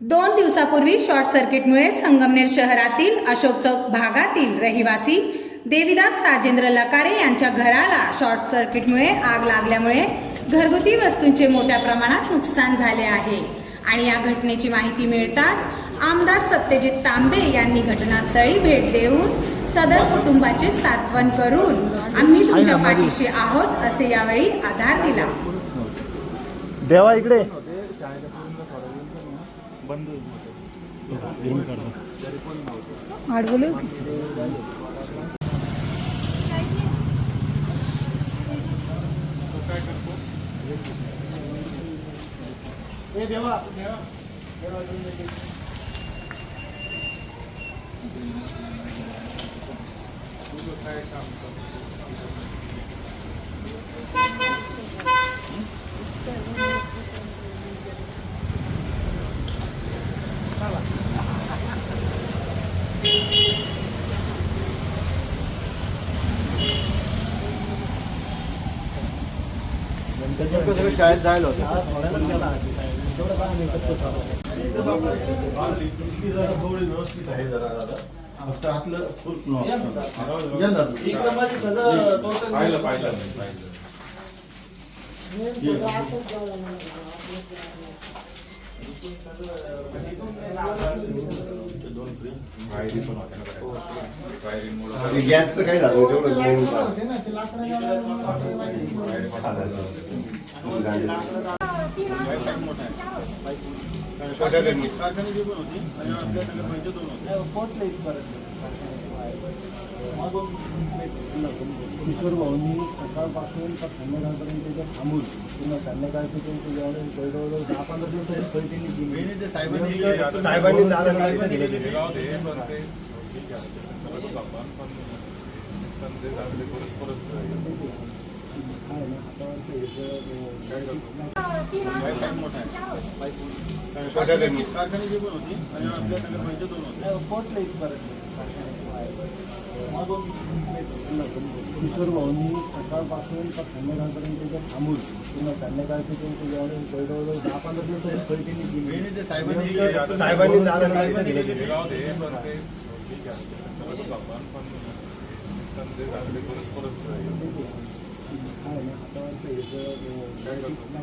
दोन दिवसापूर्वी शॉर्ट सर्किटमुळे संगमनेर शहरातील अशोक चौक भागातील रहिवासी देविदास राजेंद्र लकारे यांच्या घराला शॉर्ट सर्किटमुळे आग लागल्यामुळे घरगुती वस्तूंचे मोठ्या प्रमाणात नुकसान झाले आहे. आणि या घटनेची माहिती मिळताच आमदार सत्यजित तांबे यांनी घटनास्थळी भेट देऊन सदर कुटुंबाचे सांत्वन करून आम्ही तुमच्या पाठीशी आहोत असे यावेळी आधार दिला. देवा इकडे. बंद अडवलं हे देवा. काय काम शाळेत जायला होतं. व्यवस्थित आहे. जरा फक्त आतलं. पाहिलं पाहिलं पाहिलं गॅसचं काय झालं तेवढं दोन कारखान्याची पण होती आणि आपल्या दोन. किशोर भाऊंनी सकाळपासून तर संध्याकाळपर्यंत त्याच्या थांबून पूर्ण संध्याकाळपर्यंत जेवढे जवळजवळ दहा पंधरा दिवसाची सोय त्यांनी केली नाही ते साहेबांनी साहेबांनी दादा साहेबांनी दिले. दिलेले. काय ना ते आहे. किशोर भाऊंनी सकाळपासून तर संध्याकाळपर्यंत त्याच्या थांबून पूर्ण संध्याकाळपर्यंत जेवढे जवळजवळ दहा पंधरा दिवस सोय केली साहेबांनी साहेबांनी दादा バンカーでブローを作ってくれました。